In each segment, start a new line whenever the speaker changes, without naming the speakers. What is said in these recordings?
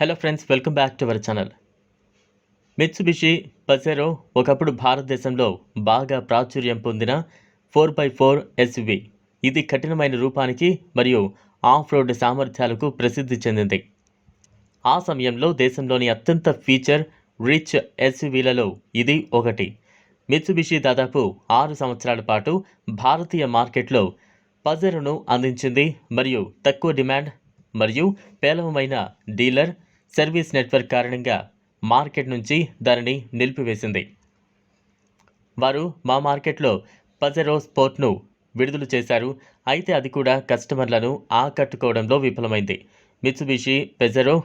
Hello friends welcome back to our channel Mitsubishi Pajero ఒకప్పుడు భారతదేశంలో బాగా ప్రాచుర్యం పొందిన ఫోర్ బై ఫోర్ ఎస్వి ఇది కఠినమైన రూపానికి మరియు ఆఫ్ రోడ్ సామర్థ్యాలకు ప్రసిద్ధి చెందింది. ఆ సమయంలో దేశంలోని అత్యంత ఫీచర్ రిచ్ ఎస్యువీలలో ఇది ఒకటి. మిత్సుబిషి దాదాపు ఆరు సంవత్సరాల పాటు భారతీయ మార్కెట్లో పజెరోను అందించింది మరియు తక్కువ డిమాండ్ మరియు పేలవమైన డీలర్ సర్వీస్ నెట్వర్క్ కారణంగా మార్కెట్ నుంచి దానిని నిలిపివేసింది. వారు మా మార్కెట్లో పజెరో స్పోర్ట్ను విడుదల చేశారు. అయితే అది కూడా కస్టమర్లను ఆకట్టుకోవడంలో విఫలమైంది. మిత్సుబిషి పెజెరో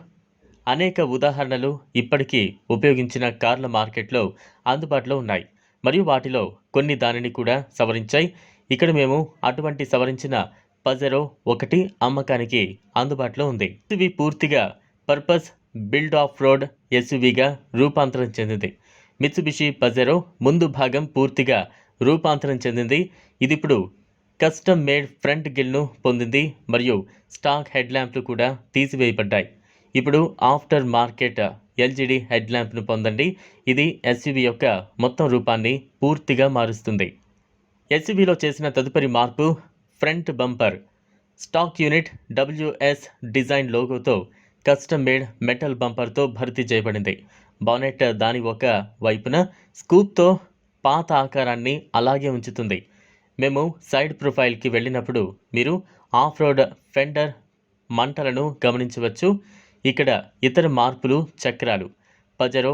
అనేక ఉదాహరణలు ఇప్పటికీ ఉపయోగించిన కార్ల మార్కెట్లో అందుబాటులో ఉన్నాయి. మరియు వాటిలో కొన్ని దానిని కూడా సవరించాయి. ఇక్కడ మేము అటువంటి సవరించిన పజెరో ఒకటి అమ్మకానికి అందుబాటులో ఉంది. ఇవి పూర్తిగా పర్పస్ బిల్డ్ ఆఫ్ రోడ్ ఎస్యువిగా రూపాంతరం చెందింది. మిత్సుబిషి పజెరో ముందు భాగం పూర్తిగా రూపాంతరం చెందింది. ఇది ఇప్పుడు కస్టమ్ మేడ్ ఫ్రంట్ గిల్ను పొందింది మరియు స్టాక్ హెడ్ ల్యాంప్లు కూడా తీసివేయబడ్డాయి. ఇప్పుడు ఆఫ్టర్ మార్కెట్ ఎల్జిడి హెడ్ ల్యాంప్ను పొందండి. ఇది ఎస్యువి యొక్క మొత్తం రూపాన్ని పూర్తిగా మారుస్తుంది. ఎస్యువిలో చేసిన తదుపరి మార్పు front bumper. Stock unit WS design లోగోతో custom made metal బంపర్తో భర్తీ చేయబడింది. బానెట్ దాని ఒక వైపున స్కూప్తో పాత ఆకారాన్ని అలాగే ఉంచుతుంది. మేము సైడ్ ప్రొఫైల్కి వెళ్ళినప్పుడు మీరు ఆఫ్ రోడ్ ఫెండర్ మంటలను గమనించవచ్చు. ఇక్కడ ఇతర మార్పులు చక్రాలు. పజరో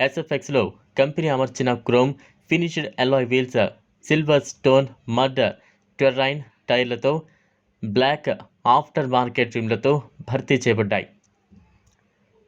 ఎస్ఎఫ్ఎక్స్లో కంపెనీ అమర్చిన chrome finished alloy wheels silver stone mud terrain టైర్లతో black after market రిమ్లతో భర్తీ చేయబడ్డాయి.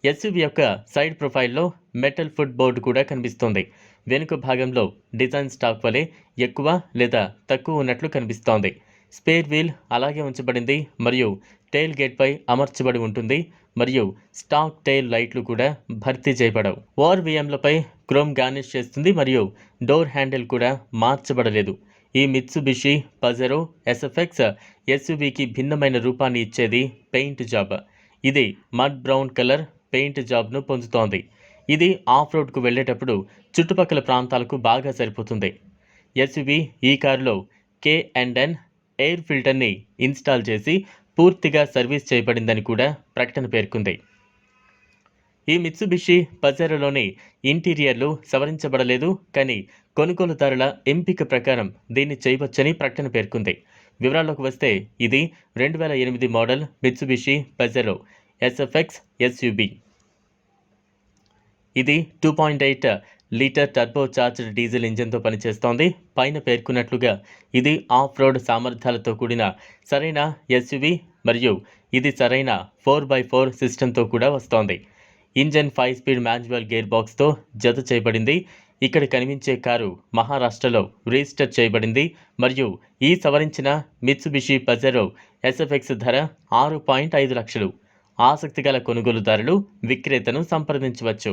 ఎస్యువి యొక్క సైడ్ ప్రొఫైల్లో మెటల్ ఫుట్ బోర్డు కూడా కనిపిస్తోంది. వెనుక భాగంలో డిజైన్ స్టాక్ వలె ఎక్కువ లేదా తక్కువ ఉన్నట్లు కనిపిస్తోంది. స్పేర్ వీల్ అలాగే ఉంచబడింది మరియు టైల్ గేట్పై అమర్చబడి ఉంటుంది మరియు స్టాక్ టైల్ లైట్లు కూడా భర్తీ చేయబడవు. ఓఆర్విఎంలపై క్రోమ్ గార్నిష్ చేస్తుంది మరియు డోర్ హ్యాండిల్ కూడా మార్చబడలేదు. ఈ మిత్సుబిషి పజెరో ఎస్ఎఫ్ఎక్స్ ఎస్యువికి భిన్నమైన రూపాన్ని ఇచ్చేది పెయింట్ జాబ్. ఇది మడ్ బ్రౌన్ కలర్ పెయింట్ జాబ్ను పొందుతోంది. ఇది ఆఫ్ రోడ్కు వెళ్ళేటప్పుడు చుట్టుపక్కల ప్రాంతాలకు బాగా సరిపోతుంది. ఎస్యువి ఈ కారులో కే అండ్ ఎన్ ఎయిర్ ఫిల్టర్ని ఇన్స్టాల్ చేసి పూర్తిగా సర్వీస్ చేయబడిందని కూడా ప్రకటన పేర్కొంది. ఈ మిత్సుబిషి పజెరోలోని ఇంటీరియర్లు సవరించబడలేదు కానీ కొనుగోలుదారుల ఎంపిక ప్రకారం దీన్ని చేయవచ్చని ప్రకటన పేర్కొంది. వివరాల్లోకి వస్తే ఇది రెండు వేల ఎనిమిది model Mitsubishi Pajero SFX SUV. ఇది two point eight litre turbo charged diesel ఇంజిన్తో పనిచేస్తోంది. పైన పేర్కొన్నట్లుగా ఇది ఆఫ్ రోడ్ సామర్థ్యాలతో కూడిన సరైన ఎస్యువి మరియు ఇది సరైన ఫోర్ బై ఫోర్ సిస్టంతో కూడా వస్తోంది. Engine five speed manual gear బాక్స్తో జత చేయబడింది. ఇక్కడ కనిపించే కారు మహారాష్ట్రలో రిజిస్టర్ చేయబడింది మరియు ఈ సవరించిన మిత్సుబిషి పజెరో ఎస్ఎఫ్ఎక్స్ ధర ఆరు పాయింట్ ఐదు లక్షలు. ఆసక్తిగల కొనుగోలుదారులు విక్రేతను సంప్రదించవచ్చు.